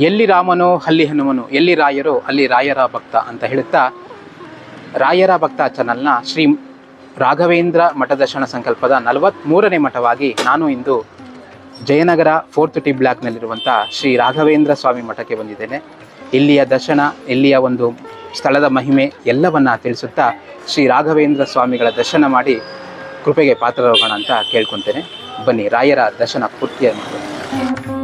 ಎಲ್ಲಿ ರಾಮನೋ, ಅಲ್ಲಿ ಹನುಮನು, ಎಲ್ಲಿ ರಾಯರೋ, ಅಲ್ಲಿ ರಾಯರ ಭಕ್ತ ಅಂತ ಹೇಳುತ್ತಾ ರಾಯರ ಭಕ್ತ ಚಾನಲ್ನ ಶ್ರೀ ರಾಘವೇಂದ್ರ ಮಠದರ್ಶನ ಸಂಕಲ್ಪದ ನಲವತ್ತ್ಮೂರನೇ ಮಠವಾಗಿ ನಾನು ಇಂದು ಜಯನಗರ ಫೋರ್ತ್ ಟಿ ಬ್ಲಾಕ್ನಲ್ಲಿರುವಂಥ ಶ್ರೀ ರಾಘವೇಂದ್ರ ಸ್ವಾಮಿ ಮಠಕ್ಕೆ ಬಂದಿದ್ದೇನೆ. ಇಲ್ಲಿಯ ದರ್ಶನ, ಇಲ್ಲಿಯ ಒಂದು ಸ್ಥಳದ ಮಹಿಮೆ ಎಲ್ಲವನ್ನ ತಿಳಿಸುತ್ತಾ ಶ್ರೀ ರಾಘವೇಂದ್ರ ಸ್ವಾಮಿಗಳ ದರ್ಶನ ಮಾಡಿ ಕೃಪೆಗೆ ಪಾತ್ರರಾಗೋಣ ಅಂತ ಕೇಳ್ಕೊತೇನೆ. ಬನ್ನಿ, ರಾಯರ ದರ್ಶನ ಪೂರ್ತಿಯಾಗಿ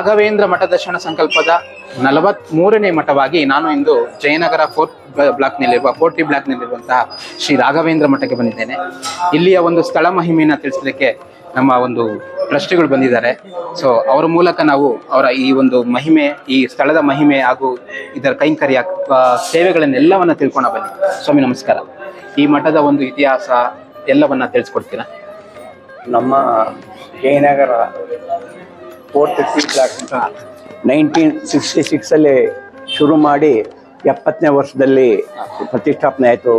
ರಾಘವೇಂದ್ರ ಮಠ ದರ್ಶನ ಸಂಕಲ್ಪದ ನಲವತ್ತ್ ಮೂರನೇ ಮಠವಾಗಿ ನಾನು ಇಂದು ಜಯನಗರ ಫೋರ್ಟ್ ಬ್ಲಾಕ್ನಲ್ಲಿರುವ ಫೋರ್ಟಿ ಬ್ಲಾಕ್ ಬ್ಲಾಕ್ನಲ್ಲಿರುವಂತಹ ಶ್ರೀ ರಾಘವೇಂದ್ರ ಮಠಕ್ಕೆ ಬಂದಿದ್ದೇನೆ. ಇಲ್ಲಿಯ ಒಂದು ಸ್ಥಳ ಮಹಿಮೆಯನ್ನು ತಿಳಿಸಲಿಕ್ಕೆ ನಮ್ಮ ಒಂದು ಟ್ರಸ್ಟಿಗಳು ಬಂದಿದ್ದಾರೆ. ಸೊ ಅವರ ಮೂಲಕ ನಾವು ಅವರ ಈ ಒಂದು ಮಹಿಮೆ, ಈ ಸ್ಥಳದ ಮಹಿಮೆ ಹಾಗೂ ಇದರ ಕೈಂಕರ್ಯ ಸೇವೆಗಳನ್ನೆಲ್ಲವನ್ನ ತಿಳ್ಕೊಂಡ ಬನ್ನಿ. ಸ್ವಾಮಿ, ನಮಸ್ಕಾರ. ಈ ಮಠದ ಒಂದು ಇತಿಹಾಸ ಎಲ್ಲವನ್ನ ತಿಳಿಸ್ಕೊಡ್ತೀರಾ? ನಮ್ಮ ಜಯನಗರ ಫೋರ್ತ್ ತರ್ಟಿ ಅಂತ ನೈನ್ಟೀನ್ ಸಿಕ್ಸ್ಟಿ ಸಿಕ್ಸಲ್ಲಿ ಶುರು ಮಾಡಿ ಎಪ್ಪತ್ತನೇ ವರ್ಷದಲ್ಲಿ ಪ್ರತಿಷ್ಠಾಪನೆ ಆಯಿತು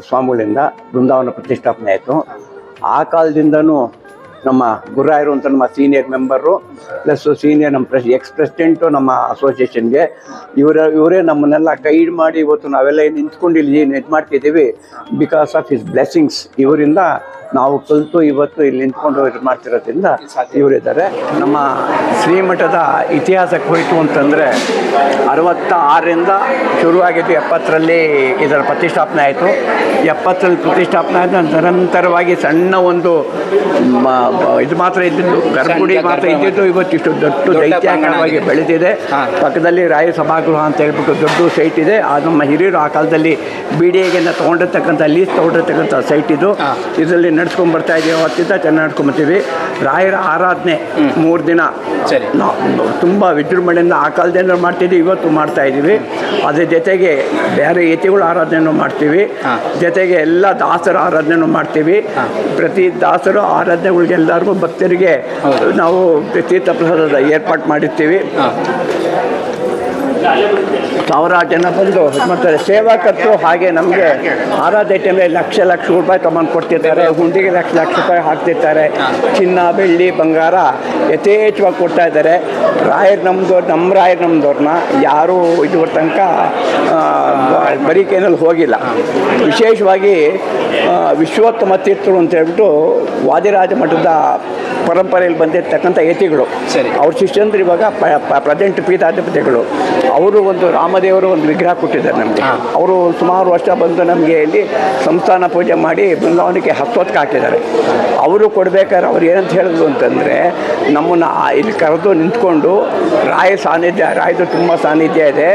ಸ್ವಾಮಿಗಳಿಂದ ಬೃಂದಾವನ ಪ್ರತಿಷ್ಠಾಪನೆ ಆಯಿತು. ಆ ಕಾಲದಿಂದನೂ ನಮ್ಮ ಗುರಾಯರು ಅಂತ ನಮ್ಮ ಸೀನಿಯರ್ ಮೆಂಬರು ಪ್ಲಸ್ ಸೀನಿಯರ್ ನಮ್ಮ ಪ್ರೆಸ್ ಎಕ್ಸ್ ಪ್ರೆಸಿಡೆಂಟು ನಮ್ಮ ಅಸೋಸಿಯೇಷನ್ಗೆ ಇವರ ಇವರೇ ನಮ್ಮನ್ನೆಲ್ಲ ಗೈಡ್ ಮಾಡಿ ಇವತ್ತು ನಾವೆಲ್ಲ ಏನು ನಿಂತ್ಕೊಂಡು ಇಲ್ಲಿ ಏನು ಇದು ಮಾಡ್ತಿದ್ದೀವಿ ಬಿಕಾಸ್ ಆಫ್ ಹಿಸ್ ಬ್ಲೆಸ್ಸಿಂಗ್ಸ್ ಇವರಿಂದ ನಾವು ಕಲಿತು ಇವತ್ತು ಇಲ್ಲಿ ನಿಂತ್ಕೊಂಡು ಇದು ಮಾಡ್ತಿರೋದ್ರಿಂದ ಇವರಿದ್ದಾರೆ ನಮ್ಮ ಶ್ರೀಮಠದ ಇತಿಹಾಸಕ್ಕೆ ಹೋಯಿತು ಅಂತಂದರೆ ಅರವತ್ತ ಆರರಿಂದ ಶುರುವಾಗಿದ್ದು ಎಪ್ಪತ್ತರಲ್ಲಿ ಇದರ ಪ್ರತಿಷ್ಠಾಪನೆ ಆಯಿತು. ಎಪ್ಪತ್ತರಲ್ಲಿ ಪ್ರತಿಷ್ಠಾಪನೆ ಆದ ನಿರಂತರವಾಗಿ ಸಣ್ಣ ಒಂದು ಇದು ಮಾತ್ರ ಇದ್ದಿದ್ದು ಗರ್ಭಗುಡಿ ಮಾತ್ರ ಇದ್ದಿದ್ದು ಇವತ್ತು ಇಷ್ಟು ದೊಡ್ಡ ದೈತ್ಯಾಕಾರವಾಗಿ ಬೆಳೆದಿದೆ. ಪಕ್ಕದಲ್ಲಿ ರಾಯ ಸಭಾಗೃಹ ಅಂತ ಹೇಳ್ಬಿಟ್ಟು ದೊಡ್ಡ ಸೈಟ್ ಇದೆ. ಆ ನಮ್ಮ ಹಿರಿಯರು ಆ ಕಾಲದಲ್ಲಿ ಬಿ ಡಿ ಎಗೆ ತೊಗೊಂಡಿರ್ತಕ್ಕಂಥ ಲೀಸ್ ತೊಗೊಂಡಿರ್ತಕ್ಕಂಥ ಸೈಟ್ ಇದು. ಇದರಲ್ಲಿ ನಡ್ಸ್ಕೊಂಡ್ ಬರ್ತಾ ಇದೀವಿ ಅವತ್ತಿಂದ ಚೆನ್ನಾಗಿ ನಡ್ಕೊಂಬರ್ತೀವಿ ರಾಯರ ಆರಾಧನೆ ಮೂರು ದಿನ. ಸರಿ. ನಾವು ತುಂಬ ವಿಜೃಂಭಣೆಯಿಂದ ಆ ಕಾಲದಿಂದ ಮಾಡ್ತಿದ್ವಿ ಇವತ್ತು ಮಾಡ್ತಾ ಇದ್ದೀವಿ ಅದ್ರ ಜೊತೆಗೆ ಬೇರೆ ಯತಿಗಳ ಆರಾಧನೆಯನ್ನು ಮಾಡ್ತೀವಿ. ಜೊತೆಗೆ ಎಲ್ಲ ದಾಸರ ಆರಾಧನೆಯನ್ನು ಮಾಡ್ತೀವಿ. ಪ್ರತಿ ದಾಸರ ಆರಾಧನೆಗಳಿಗೆ ಎಲ್ಲರಿಗೂ ಭಕ್ತರಿಗೆ ನಾವು ತೀರ್ಥ ಪ್ರಸಾದದ ಏರ್ಪಾಟ್ ಮಾಡಿರ್ತೀವಿ. ಸಾವಿರಾರು ಜನ ಬಂದು ಮಾಡ್ತಾರೆ. ಸೇವಾಕರ್ತರು ಹಾಗೆ ನಮಗೆ ಆರಾಧ್ಯ ಟೈಮಲ್ಲಿ ಲಕ್ಷ ಲಕ್ಷ ರೂಪಾಯಿ ತೊಗೊಂಡು ಕೊಡ್ತಿರ್ತಾರೆ. ಹುಂಡಿಗೆ ಲಕ್ಷ ಲಕ್ಷ ರೂಪಾಯಿ ಹಾಕ್ತಿರ್ತಾರೆ. ಚಿನ್ನ ಬೆಳ್ಳಿ ಬಂಗಾರ ಯಥೇಚ್ಛವಾಗಿ ಕೊಡ್ತಾ ಇದ್ದಾರೆ. ರಾಯರ್ ನಮ್ಮದವ್ರು ನಮ್ಮ ರಾಯರ್ ನಮ್ಮದವ್ರನ್ನ ಯಾರೂ ಇದುವರ ತನಕ ಆ, ಬರೀ ಹೋಗಿಲ್ಲ. ವಿಶೇಷವಾಗಿ ವಿಶ್ವೋತ್ತಮ ತೀರ್ಥರು ಅಂತ ಹೇಳ್ಬಿಟ್ಟು ವಾದಿರಾಜ ಮಠದ ಪರಂಪರೆಯಲ್ಲಿ ಬಂದಿರತಕ್ಕಂಥ ಯತಿಗಳು. ಸರಿ. ಅವ್ರ ಶಿಷ್ಯಂದ್ರೆ ಇವಾಗ ಪ್ರೆಸೆಂಟ್ ಪೀಠಾಧಿಪತಿಗಳು. ಅವರು ಒಂದು ರಾಮದೇವರು ಒಂದು ವಿಗ್ರಹ ಕೊಟ್ಟಿದ್ದಾರೆ ನಮಗೆ. ಅವರು ಸುಮಾರು ವರ್ಷ ಬಂದು ನಮಗೆ ಇಲ್ಲಿ ಸಂಸ್ಥಾನ ಪೂಜೆ ಮಾಡಿ ಬೃಂದಾವನಕ್ಕೆ ಹತ್ತೊತ್ತಿಗೆ ಹಾಕಿದ್ದಾರೆ. ಅವರು ಕೊಡಬೇಕಾದ್ರೆ ಅವ್ರು ಏನಂತ ಹೇಳಿದ್ರು ಅಂತಂದರೆ ನಮ್ಮನ್ನು ಇಲ್ಲಿ ಕರೆದು ನಿಂತ್ಕೊಂಡು ರಾಯ ಸಾನ್ನಿಧ್ಯ ರಾಯದು ತುಂಬ ಸಾನ್ನಿಧ್ಯ ಇದೆ.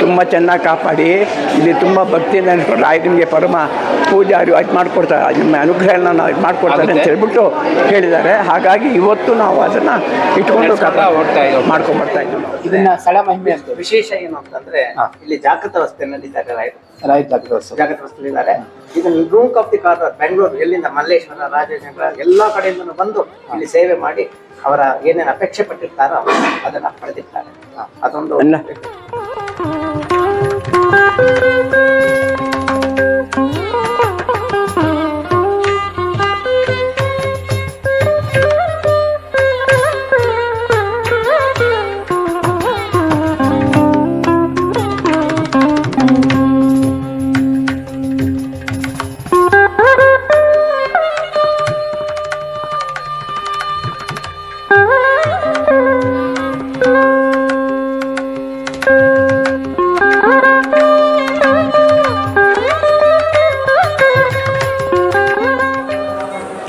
ತುಂಬ ಚೆನ್ನಾಗಿ ಕಾಪಾಡಿ. ಇಲ್ಲಿ ತುಂಬ ಭಕ್ತಿಯಿಂದ ನಿಂತ್ಕೊಂಡು ರಾಯ ನಿಮಗೆ ಪರಮ ಪೂಜೆ ಅದು ಇದು ಮಾಡಿಕೊಡ್ತಾರೆ. ನಿಮ್ಮ ಅನುಗ್ರಹನ ನಾವು ಇದು ಮಾಡಿಕೊಡ್ತಾರೆ ಅಂತ ಹೇಳ್ಬಿಟ್ಟು ಹೇಳಿದ್ದಾರೆ. ಹಾಗಾಗಿ ಇವತ್ತು ನಾವು ಅದನ್ನು ಇಟ್ಕೊಂಡು ನಡ್ಸ್ಕೊತಾ ಹೋಗ್ತಾ ಇದ್ದೀವಿ. ಮಾಡ್ಕೊಂಡು ಬರ್ತಾ ಇದ್ದೀವಿ. ನಾವು. ಇದನ್ನ ಸ್ಥಳ ಮಹಿಮೆ ಅಂತ ವಿಶೇಷ ಏನು ಅಂತಂದ್ರೆ ಇಲ್ಲಿ ಜಾಗೃತ ವ್ಯವಸ್ಥೆ ನಡೀತಾರೆ ರಾಯರು ರಾಯರ ಜಾಗೃತ ಇದನ್ನು room of the car Bengaluru ಎಲ್ಲಿಂದ ಮಲ್ಲೇಶ್ವರ ರಾಜೇಶ್ವರ ಎಲ್ಲಾ ಕಡೆಯಿಂದ ಬಂದು ಇಲ್ಲಿ ಸೇವೆ ಮಾಡಿ ಅವರ ಏನೇನು ಅಪೇಕ್ಷೆ ಪಟ್ಟಿರ್ತಾರೋ ಅದನ್ನ ಪಡೆದಿರ್ತಾರೆ ಅದೊಂದು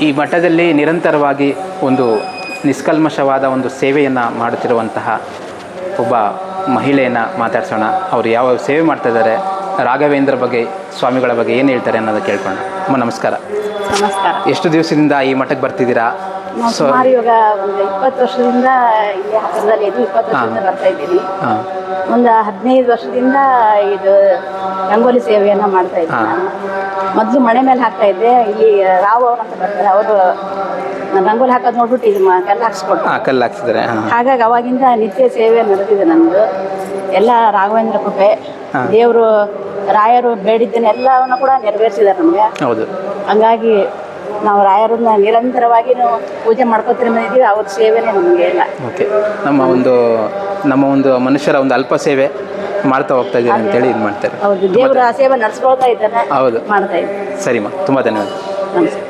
ಈ ಮಠದಲ್ಲಿ ನಿರಂತರವಾಗಿ ಒಂದು ನಿಷ್ಕಲ್ಮಶವಾದ ಒಂದು ಸೇವೆಯನ್ನು ಮಾಡುತ್ತಿರುವಂತಹ ಒಬ್ಬ ಮಹಿಳೆಯನ್ನು ಮಾತಾಡ್ಸೋಣ. ಅವರು ಯಾವ ಸೇವೆ ಮಾಡ್ತಾ ಇದ್ದಾರೆ ರಾಘವೇಂದ್ರ ಬಗ್ಗೆ ಸ್ವಾಮಿಗಳ ಬಗ್ಗೆ ಏನು ಹೇಳ್ತಾರೆ ಅನ್ನೋದು ಕೇಳ್ಕೊಳ್ಳೋಣ. ಅಮ್ಮ ನಮಸ್ಕಾರ. ನಮಸ್ಕಾರ. ಎಷ್ಟು ದಿವಸದಿಂದ ಈ ಮಠಕ್ಕೆ ಬರ್ತಿದ್ದೀರಾ? ನಾವು ಸೊ ಸುಮಾರು ಇವಾಗ ಒಂದು ಇಪ್ಪತ್ತು ವರ್ಷದಿಂದ ಇಲ್ಲಿ ಹತ್ತಿರದಲ್ಲಿ ಇದು ಇಪ್ಪತ್ತು ವರ್ಷದಿಂದ ಬರ್ತಾ ಒಂದು ಹದಿನೈದು ವರ್ಷದಿಂದ ಇದು ರಂಗೋಲಿ ಸೇವೆಯನ್ನು ಮಾಡ್ತಾ ಇದ್ದೀನಿ ನಾನು. ಮೊದಲು ಮನೆ ಮೇಲೆ ಹಾಕ್ತಾ ಇದ್ದೆ. ಇಲ್ಲಿ ರಾವ್ ಅವ್ರು ಅಂತ ಬರ್ತಾರೆ. ಅವರು ರಂಗೋಲಿ ಹಾಕೋದು ನೋಡ್ಬಿಟ್ಟು ಇದು ಮ- ಕಲ್ಲು ಹಾಕ್ಸ್ಕೊಟ್ಟು ಹಾಂ ಕಲ್ಲು ಹಾಕ್ಸಿದ್ರೆ. ಹಾಂ. ಹಾಗಾಗಿ ಅವಾಗಿಂದ ನಿತ್ಯ ಸೇವೆ ನಡೆದಿದೆ ನಂದು ಎಲ್ಲ ರಾಘವೇಂದ್ರ ಕೃಪೆ. ಹಾ. ದೇವರು ರಾಯರು ಬೇಡಿದ್ದನ್ನ ಎಲ್ಲವನ್ನು ಕೂಡ ನೆರವೇರಿಸಿದ್ದಾರೆ ನಮಗೆ. ಹೌದು. ಹಂಗಾಗಿ ನಾವು ರಾಯರನ್ನ ನಿರಂತರವಾಗಿ ನಾವು ಪೂಜೆ ಮಾಡ್ಕೊತಿರ ಬಂದಿದ್ದೀವಿ ಅವ್ರ ಸೇವೆನೇ ನಮಗೆ ಇಲ್ಲ. ಓಕೆ. ನಮ್ಮ ಒಂದು ನಮ್ಮ ಒಂದು ಮನುಷ್ಯರ ಒಂದು ಅಲ್ಪ ಸೇವೆ. ಮಾಡ್ತಾ ಹೋಗ್ತಾ ಇದ್ದೀರಿ ಅಂತೇಳಿ ಇದು ಮಾಡ್ತಾರೆ. ಹೌದು ದೇವರ ಆ ಸೇವೆ ನಡ್ಸ್ಕೊಳ್ತಾ ಇದ್ದಾನೆ ಹೌದು. ಮಾಡ್ತಾ ಇದ್ದೀವಿ ಸರಿಮ್ಮ ತುಂಬ ಧನ್ಯವಾದ. ನಮಸ್ಕಾರ.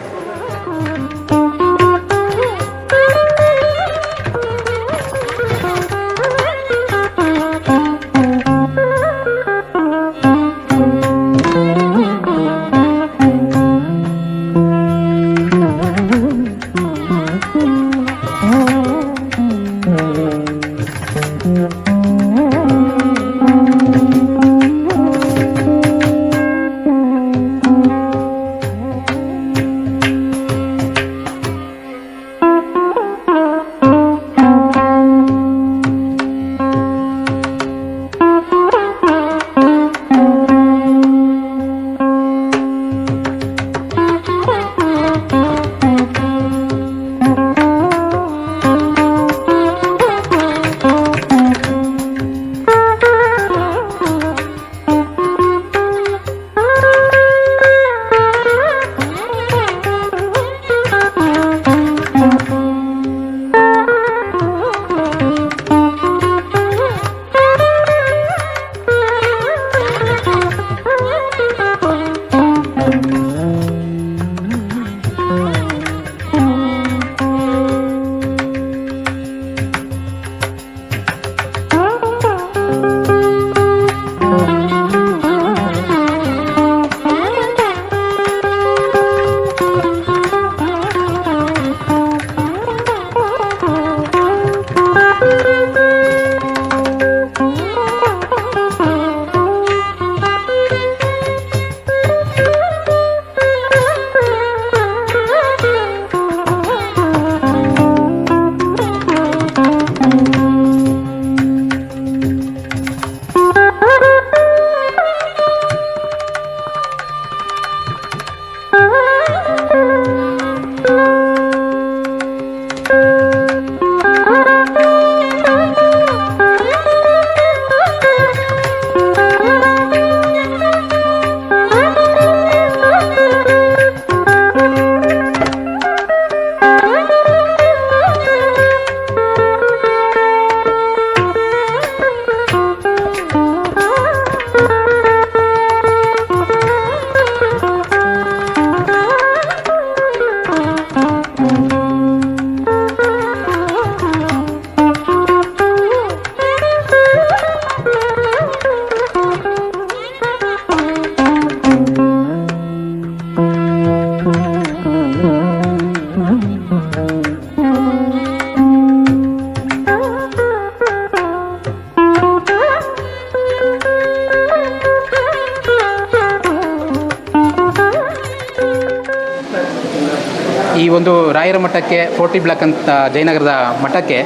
ಈ ಒಂದು ರಾಯರ ಮಠಕ್ಕೆ ಫೋರ್ಟಿ ಬ್ಲಾಕ್ ಅಂತ ಜಯನಗರದ ಮಠಕ್ಕೆ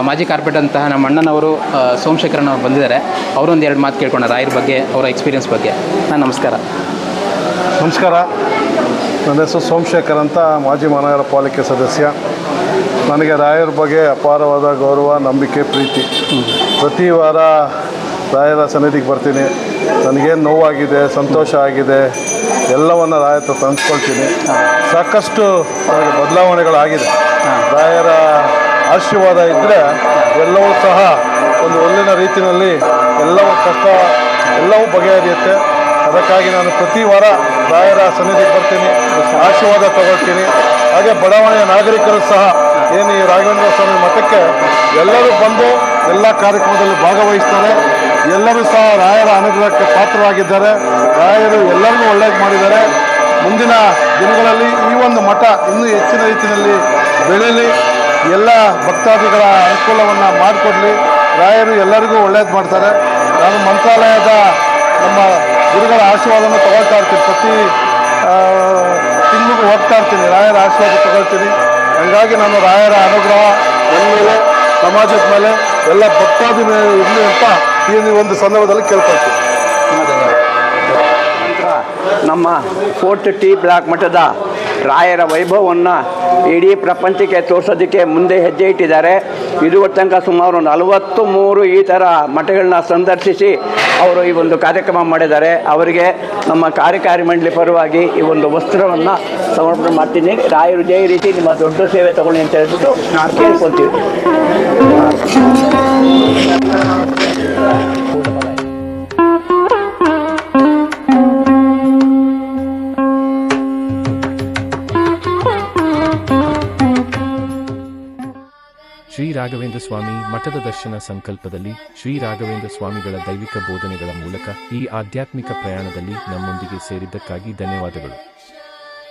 ಮಾಜಿ ಕಾರ್ಪೆಟ್ ಅಂತಹ ನಮ್ಮ ಅಣ್ಣನವರು ಆ, ಸೋಮಶೇಖರನ್ ಅವರು ಬಂದಿದ್ದಾರೆ. ಅವರೊಂದು ಎರಡು ಮಾತು ಕೇಳ್ಕೊಂಡ ರಾಯರ ಬಗ್ಗೆ ಅವರ ಎಕ್ಸ್ಪೀರಿಯನ್ಸ್ ಬಗ್ಗೆ. ನಾನು ನಮಸ್ಕಾರ. ನಮಸ್ಕಾರ. ನನ್ನ ಹೆಸರು ಸೋಮಶೇಖರ್ ಅಂತ ಮಾಜಿ ಮಹಾನಗರ ಪಾಲಿಕೆ ಸದಸ್ಯ. ನನಗೆ ರಾಯರ ಬಗ್ಗೆ ಅಪಾರವಾದ ಗೌರವ ನಂಬಿಕೆ ಪ್ರೀತಿ. ಪ್ರತಿ ವಾರ ರಾಯರ ಸನ್ನಿಧಿಗೆ ಬರ್ತೀನಿ. ನನಗೇನು ನೋವಾಗಿದೆ ಸಂತೋಷ ಆಗಿದೆ ಎಲ್ಲವನ್ನು ರಾಯರ ತಂದ್ಕೊಳ್ತೀನಿ. ಸಾಕಷ್ಟು ಬದಲಾವಣೆಗಳಾಗಿದೆ. ರಾಯರ ಆಶೀರ್ವಾದ ಇದ್ದರೆ ಎಲ್ಲವೂ ಸಹ ಒಂದು ಒಳ್ಳೆಯ ರೀತಿಯಲ್ಲಿ ಎಲ್ಲವೂ ಕಷ್ಟ, ಎಲ್ಲವೂ ಬಗೆಹರಿಯುತ್ತೆ. ಅದಕ್ಕಾಗಿ ನಾನು ಪ್ರತಿ ವಾರ ರಾಯರ ಸನ್ನಿಧಿಗೆ ಬರ್ತೀನಿ, ಆಶೀರ್ವಾದ ತಗೊಳ್ತೀನಿ. ಹಾಗೆ ಬಡಾವಣೆಯ ನಾಗರಿಕರು ಸಹ ಏನು ಈ ರಾಘವೇಂದ್ರ ಸ್ವಾಮಿ ಮಠಕ್ಕೆ ಎಲ್ಲರೂ ಬಂದು ಎಲ್ಲ ಕಾರ್ಯಕ್ರಮದಲ್ಲಿ ಭಾಗವಹಿಸ್ತಾರೆ. ಎಲ್ಲರೂ ಸಹ ರಾಯರ ಅನುಗ್ರಹಕ್ಕೆ ಪಾತ್ರರಾಗಿದ್ದಾರೆ. ರಾಯರು ಎಲ್ಲರಿಗೂ ಒಳ್ಳೇದು ಮಾಡಿದ್ದಾರೆ. ಮುಂದಿನ ದಿನಗಳಲ್ಲಿ ಈ ಒಂದು ಮಠ ಇನ್ನೂ ಹೆಚ್ಚಿನ ರೀತಿಯಲ್ಲಿ ಬೆಳೆಯಲಿ ಎಲ್ಲ ಭಕ್ತಾದಿಗಳ ಅನುಕೂಲವನ್ನು ಮಾಡಿಕೊಡ್ಲಿ. ರಾಯರು ಎಲ್ಲರಿಗೂ ಒಳ್ಳೇದು ಮಾಡ್ತಾರೆ. ನಾನು ಮಂತ್ರಾಲಯದ ನಮ್ಮ ಗುರುಗಳ ಆಶೀರ್ವಾದವನ್ನು ತಗೊಳ್ತಾ ಇರ್ತೀನಿ. ಪ್ರತಿ ತಿಂಗಳಿಗೂ ಹೋಗ್ತಾ ಇರ್ತೀನಿ. ರಾಯರ ಆಶೀರ್ವಾದ ತಗೊಳ್ತೀನಿ. ಹಂಗಾಗಿ ನಾನು ರಾಯರ ಅನುಗ್ರಹ ಎಲ್ಲ ಸಮಾಜದ ಮೇಲೆ ಎಲ್ಲ ಭಕ್ತಾದಿ ಮೇಲೆ ಇರಲಿ ಅಂತ ಈ ಒಂದು ಸಂದರ್ಭದಲ್ಲಿ ಕೇಳ್ಕೊಳ್ತೀವಿ. ನಮ್ಮ ಫೋರ್ಟ್ ಟಿ ಬ್ಲಾಕ್ ಮಠದ ರಾಯರ ವೈಭವವನ್ನು ಇಡೀ ಪ್ರಪಂಚಕ್ಕೆ ತೋರಿಸೋದಕ್ಕೆ ಮುಂದೆ ಹೆಜ್ಜೆ ಇಟ್ಟಿದ್ದಾರೆ. ಇದು ತನಕ ಸುಮಾರು ನಲವತ್ತು ಮೂರು ಈ ಥರ ಮಠಗಳನ್ನ ಸಂದರ್ಶಿಸಿ ಅವರು ಈ ಒಂದು ಕಾರ್ಯಕ್ರಮ ಮಾಡಿದ್ದಾರೆ. ಅವರಿಗೆ ನಮ್ಮ ಕಾರ್ಯಕಾರಿ ಮಂಡಳಿ ಪರವಾಗಿ ಈ ಒಂದು ವಸ್ತ್ರವನ್ನು ಸಮರ್ಪಣೆ ಮಾಡ್ತೀನಿ. ರಾಯರು ಇದೇ ರೀತಿ ನಿಮ್ಮ ದೊಡ್ಡ ಸೇವೆ ತಗೊಳ್ಳಿ ಅಂತ ಹೇಳ್ಬಿಟ್ಟು ನಾವು ಕೇಳ್ಕೊತೀವಿ ಶ್ರೀ ರಾಘವೇಂದ್ರ ಸ್ವಾಮಿ ಮಠದ ದರ್ಶನ ಸಂಕಲ್ಪದಲ್ಲಿ ಶ್ರೀ ರಾಘವೇಂದ್ರ ಸ್ವಾಮಿಗಳ ದೈವಿಕ ಬೋಧನೆಗಳ ಮೂಲಕ ಈ ಆಧ್ಯಾತ್ಮಿಕ ಪ್ರಯಾಣದಲ್ಲಿ ನಮ್ಮೊಂದಿಗೆ ಸೇರಿದ್ದಕ್ಕಾಗಿ ಧನ್ಯವಾದಗಳು.